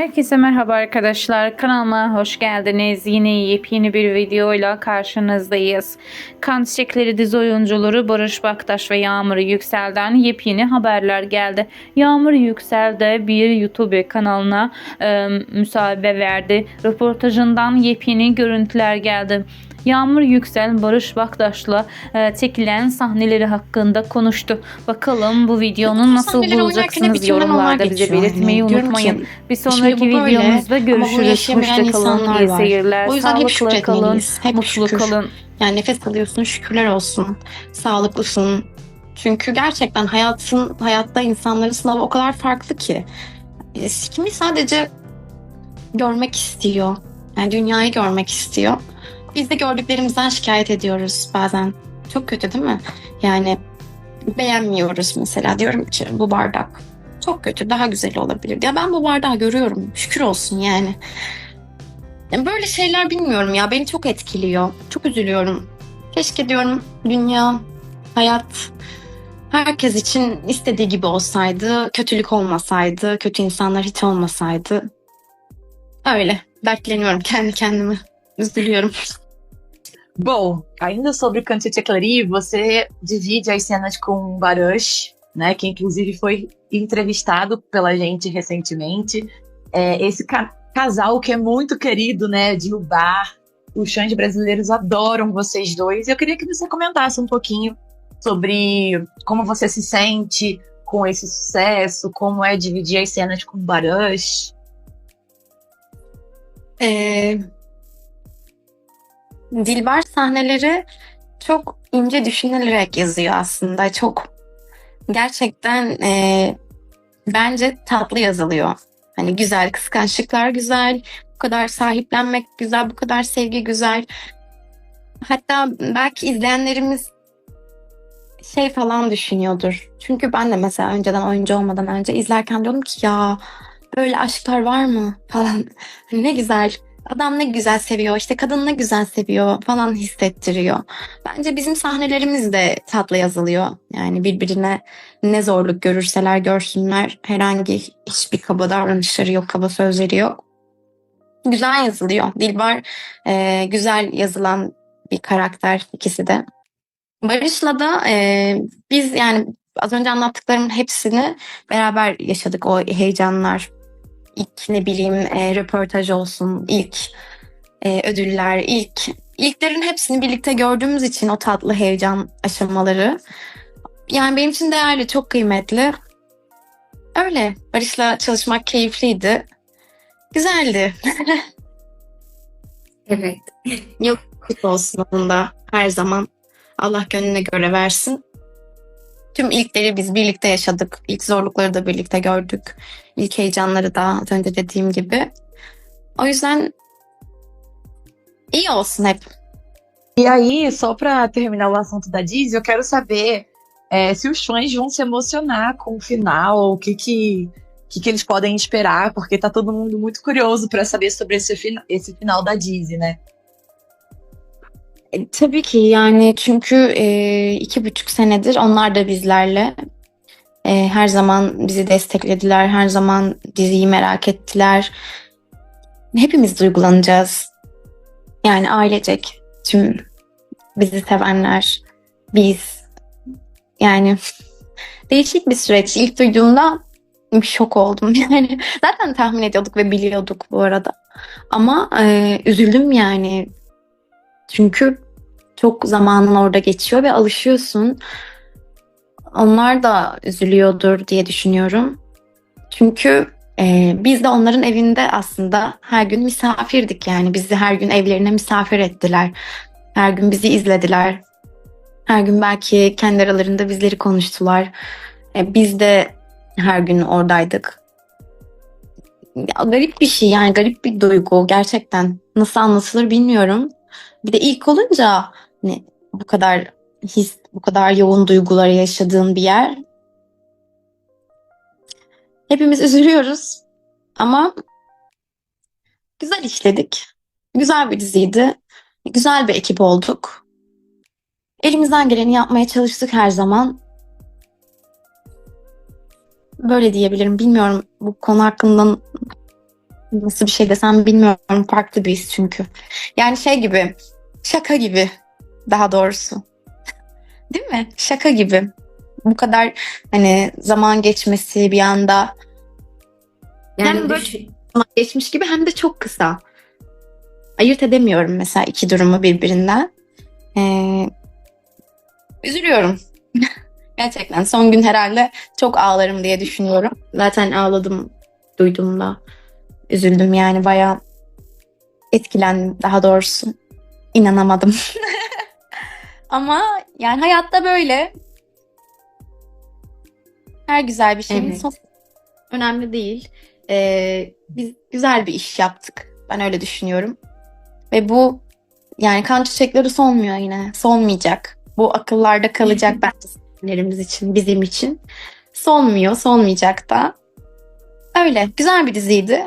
Herkese merhaba arkadaşlar. Kanalıma hoş geldiniz. Yine yepyeni bir videoyla karşınızdayız. Kan Çiçekleri dizi oyuncuları Barış Baktaş ve Yağmur Yüksel'den yepyeni haberler geldi. Yağmur Yüksel de bir YouTube kanalına e, müsaade verdi. Röportajından yepyeni görüntüler geldi. Yağmur Yüksel Barış Baktaş'la e, çekilen sahneleri hakkında konuştu. Bakalım bu videonun nasıl Sahneleri oynarken hep içimden onlar yorumlarda bize geçiyor. belirtmeyi Hani diyorum unutmayın. ki, Bir Şimdi sonraki bu böyle videomuzda ama bunu görüşürüz. yaşayamayan Hoşça kalın. insanlar İyi var. seyirler. O yüzden hep Sağlıklı kalın. şükretmeliyiz. Hep Mutlu şükür. kalın. Yani nefes alıyorsun şükürler olsun. Sağlıklısın. Çünkü gerçekten hayatın hayatta insanların sınavı o kadar farklı ki. E, Kimi sadece görmek istiyor. Yani dünyayı görmek istiyor. Biz de gördüklerimizden şikayet ediyoruz bazen. Çok kötü değil mi? Yani beğenmiyoruz mesela. Diyorum ki bu bardak çok kötü daha güzel olabilir. Ya ben bu bardağı görüyorum. Şükür olsun yani. Ya Böyle şeyler bilmiyorum ya. Beni çok etkiliyor. Çok üzülüyorum. Keşke diyorum dünya, hayat herkes için istediği gibi olsaydı, kötülük olmasaydı, kötü insanlar hiç olmasaydı. Öyle. Dertleniyorum kendi kendime. Üzülüyorum. Bom, ainda sobre Cante Teclari, você divide as cenas com o Baruch, né, que inclusive foi entrevistado pela gente recentemente. É, esse ca- casal que é muito querido, né, de o bar. Os fãs brasileiros adoram vocês dois. Eu queria que você comentasse um pouquinho sobre como você se sente com esse sucesso, como é dividir as cenas com o Baruch. Ee, Dilber sahneleri çok ince düşünülerek yazıyor aslında. Çok gerçekten e, bence tatlı yazılıyor. Hani güzel, kıskançlıklar güzel, bu kadar sahiplenmek güzel, bu kadar sevgi güzel. Hatta belki izleyenlerimiz şey falan düşünüyordur. Çünkü ben de mesela önceden oyuncu olmadan önce izlerken diyordum ki ya böyle aşklar var mı falan. Hani ne güzel. Adam ne güzel seviyor, işte kadın ne güzel seviyor falan hissettiriyor. Bence bizim sahnelerimiz de tatlı yazılıyor. Yani birbirine ne zorluk görürseler görsünler. Herhangi hiçbir kaba davranışları yok, kaba sözleri yok. Güzel yazılıyor. Dilbar e, güzel yazılan bir karakter ikisi de. Barış'la da e, biz yani az önce anlattıklarımın hepsini beraber yaşadık o heyecanlar. İlk ne bileyim e, röportaj olsun, ilk e, ödüller, ilk ilklerin hepsini birlikte gördüğümüz için o tatlı heyecan aşamaları. Yani benim için değerli, çok kıymetli. Öyle. Barış'la çalışmak keyifliydi. Güzeldi. Evet. Yok kutlu olsun onun da her zaman. Allah gönlüne göre versin. Tüm ilkleri biz birlikte yaşadık. İlk zorlukları da birlikte gördük. İlk heyecanları da az önce dediğim gibi. O yüzden iyi olsun hep. E aí, só para terminar o assunto da Diz, eu quero saber é, se os fãs vão se emocionar com o final, o que que, que, que eles podem esperar, porque tá todo mundo muito curioso para saber sobre esse, esse final da Dizzy, né? E, tabii ki yani çünkü e, iki buçuk senedir onlar da bizlerle. E, her zaman bizi desteklediler. Her zaman diziyi merak ettiler. Hepimiz duygulanacağız. Yani ailecek tüm bizi sevenler, biz. Yani değişik bir süreç. İlk duyduğumda şok oldum. Yani zaten tahmin ediyorduk ve biliyorduk bu arada. Ama e, üzüldüm yani. Çünkü çok zamanın orada geçiyor ve alışıyorsun. Onlar da üzülüyordur diye düşünüyorum. Çünkü e, biz de onların evinde aslında her gün misafirdik yani. Bizi her gün evlerine misafir ettiler. Her gün bizi izlediler. Her gün belki kendi aralarında bizleri konuştular. E, biz de her gün oradaydık. Ya, garip bir şey yani garip bir duygu gerçekten. Nasıl anlatılır bilmiyorum. Bir de ilk olunca hani bu kadar his, bu kadar yoğun duyguları yaşadığın bir yer. Hepimiz üzülüyoruz ama güzel işledik. Güzel bir diziydi. Güzel bir ekip olduk. Elimizden geleni yapmaya çalıştık her zaman. Böyle diyebilirim. Bilmiyorum bu konu hakkında nasıl bir şey desem bilmiyorum. Farklı bir his çünkü. Yani şey gibi. Şaka gibi daha doğrusu. Değil mi? Şaka gibi. Bu kadar hani zaman geçmesi bir anda Yani Hem böyle- düşün- zaman geçmiş gibi hem de çok kısa. Ayırt edemiyorum mesela iki durumu birbirinden. Ee, üzülüyorum. Gerçekten son gün herhalde çok ağlarım diye düşünüyorum. Zaten ağladım duyduğumda. Üzüldüm yani bayağı etkilendim daha doğrusu. İnanamadım. Ama yani hayatta böyle. Her güzel bir şeyin Evet. son önemli değil. Ee, biz güzel bir iş yaptık. Ben öyle düşünüyorum. Ve bu yani kan çiçekleri solmuyor yine. Solmayacak. Bu akıllarda kalacak bence için, bizim için. Solmuyor, solmayacak da. Öyle. Güzel bir diziydi.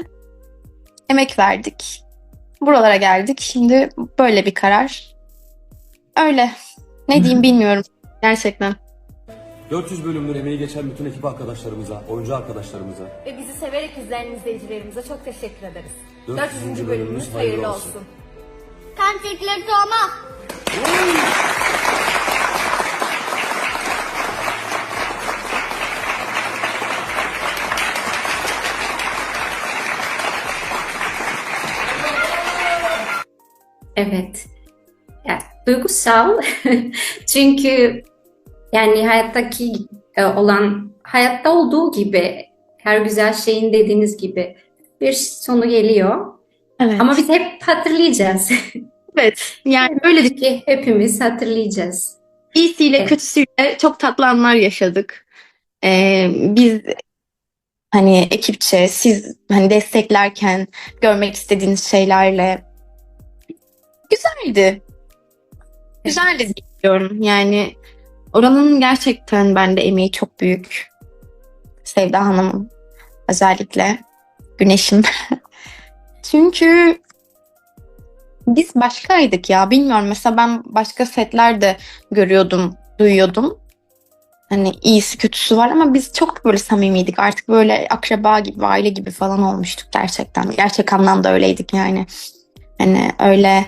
Emek verdik. Buralara geldik. Şimdi böyle bir karar. Öyle. Ne diyeyim bilmiyorum. Gerçekten. 400 bölümdür emeği geçen bütün ekip arkadaşlarımıza, oyuncu arkadaşlarımıza Ve bizi severek izleyen izleyicilerimize çok teşekkür ederiz. 400. 400. bölümümüz hayırlı olsun. Kan çekilir doğma. Evet. Yani duygusal. Çünkü yani hayattaki e, olan hayatta olduğu gibi her güzel şeyin dediğiniz gibi bir sonu geliyor. Evet. Ama biz hep hatırlayacağız. evet. Yani böyle ki hepimiz hatırlayacağız. iyisiyle Evet. kötüsüyle çok tatlı anlar yaşadık. Ee, biz hani ekipçe siz hani desteklerken görmek istediğiniz şeylerle güzeldi. Güzeldi diyorum. Yani oranın gerçekten bende emeği çok büyük. Sevda Hanım'ın özellikle Güneş'in. Çünkü biz başkaydık ya. Bilmiyorum mesela ben başka setlerde görüyordum, duyuyordum. Hani iyisi kötüsü var ama biz çok böyle samimiydik. Artık böyle akraba gibi, aile gibi falan olmuştuk gerçekten. Gerçek anlamda öyleydik yani. Hani öyle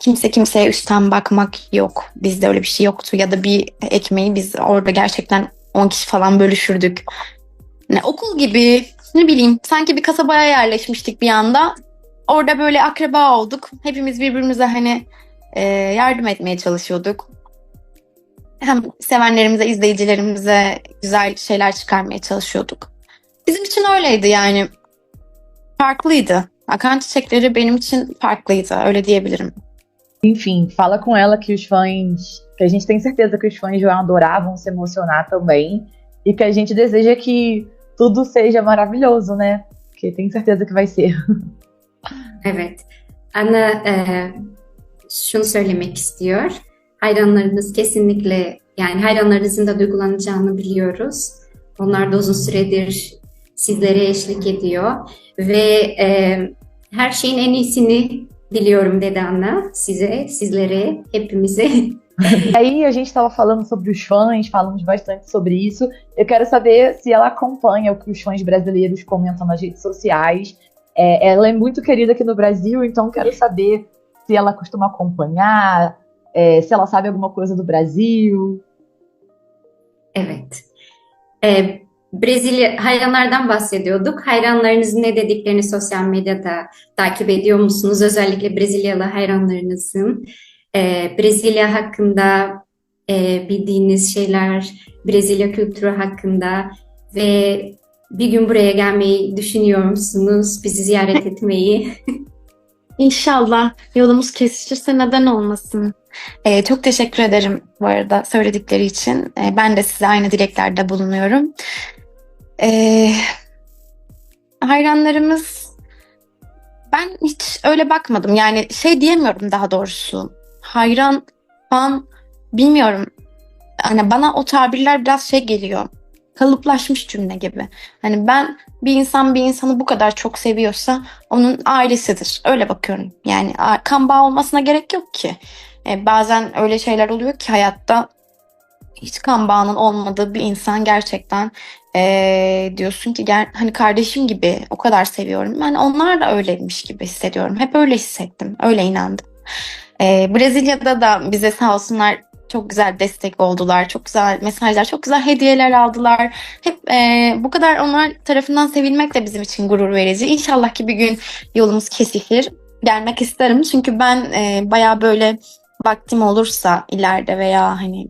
kimse kimseye üstten bakmak yok. Bizde öyle bir şey yoktu. Ya da bir ekmeği biz orada gerçekten 10 kişi falan bölüşürdük. Ne okul gibi ne bileyim sanki bir kasabaya yerleşmiştik bir anda. Orada böyle akraba olduk. Hepimiz birbirimize hani e, yardım etmeye çalışıyorduk. Hem sevenlerimize, izleyicilerimize güzel şeyler çıkarmaya çalışıyorduk. Bizim için öyleydi yani. Farklıydı. Akan çiçekleri benim için farklıydı. Öyle diyebilirim. Enfim, fala com ela que os fãs, que a gente tem certeza que os fãs vão adorar, vão se emocionar também, e que a gente deseja que tudo seja maravilhoso, né? Porque tenho certeza que vai ser. Evet. Ana e, şunu söylemek istiyor. Hayranlarınız kesinlikle yani hayranlarınızın da duygulanacağını biliyoruz. Onlar da uzun süredir sizlere eşlik ediyor ve e, her şeyin en iyisini diliyorum dedi Ana size, sizlere, hepimize. Aí a gente estava falando sobre os fãs, falamos bastante sobre isso. Eu quero saber se ela acompanha o que os fãs brasileiros comentam nas redes sociais. É, ela é muito querida aqui no Brasil, então quero saber se ela costuma acompanhar, é, se ela sabe alguma coisa do Brasil. Evet. Ee, Brezilya hayranlardan bahsediyorduk. Hayranlarınızın ne dediklerini sosyal medyada takip ediyor musunuz? Özellikle Brezilyalı hayranlarınızın. Ee, Brezilya hakkında e, bildiğiniz şeyler, Brezilya kültürü hakkında ve bir gün buraya gelmeyi düşünüyor musunuz? Bizi ziyaret etmeyi. İnşallah yolumuz kesişirse neden olmasın. Ee, çok teşekkür ederim bu arada söyledikleri için. Ee, ben de size aynı dileklerde bulunuyorum. Ee, hayranlarımız ben hiç öyle bakmadım. Yani şey diyemiyorum daha doğrusu. Hayran fan bilmiyorum. Hani bana o tabirler biraz şey geliyor. Kalıplaşmış cümle gibi. Hani ben bir insan bir insanı bu kadar çok seviyorsa onun ailesidir. Öyle bakıyorum. Yani kan bağı olmasına gerek yok ki. E, bazen öyle şeyler oluyor ki hayatta hiç kan bağının olmadığı bir insan gerçekten ee, diyorsun ki gel, hani kardeşim gibi o kadar seviyorum. Ben onlar da öyleymiş gibi hissediyorum. Hep öyle hissettim. Öyle inandım. Ee, Brezilya'da da bize sağ olsunlar çok güzel destek oldular. Çok güzel mesajlar, çok güzel hediyeler aldılar. Hep ee, bu kadar onlar tarafından sevilmek de bizim için gurur verici. İnşallah ki bir gün yolumuz kesişir. Gelmek isterim çünkü ben ee, bayağı böyle vaktim olursa ileride veya hani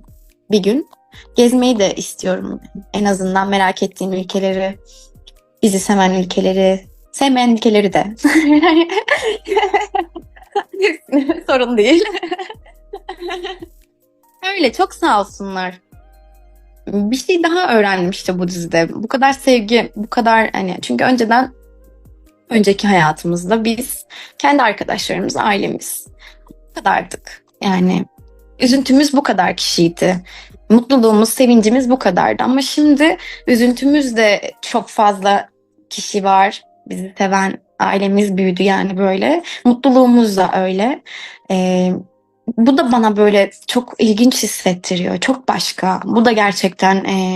bir gün gezmeyi de istiyorum. En azından merak ettiğim ülkeleri, bizi seven ülkeleri, sevmeyen ülkeleri de. Sorun değil. Öyle çok sağ olsunlar. Bir şey daha öğrendim işte bu dizide. Bu kadar sevgi, bu kadar hani çünkü önceden önceki hayatımızda biz kendi arkadaşlarımız, ailemiz kadardık. Yani üzüntümüz bu kadar kişiydi. Mutluluğumuz, sevincimiz bu kadardı. Ama şimdi üzüntümüz de çok fazla kişi var. Bizi seven ailemiz büyüdü yani böyle. Mutluluğumuz da öyle. Ee, bu da bana böyle çok ilginç hissettiriyor. Çok başka. Bu da gerçekten e,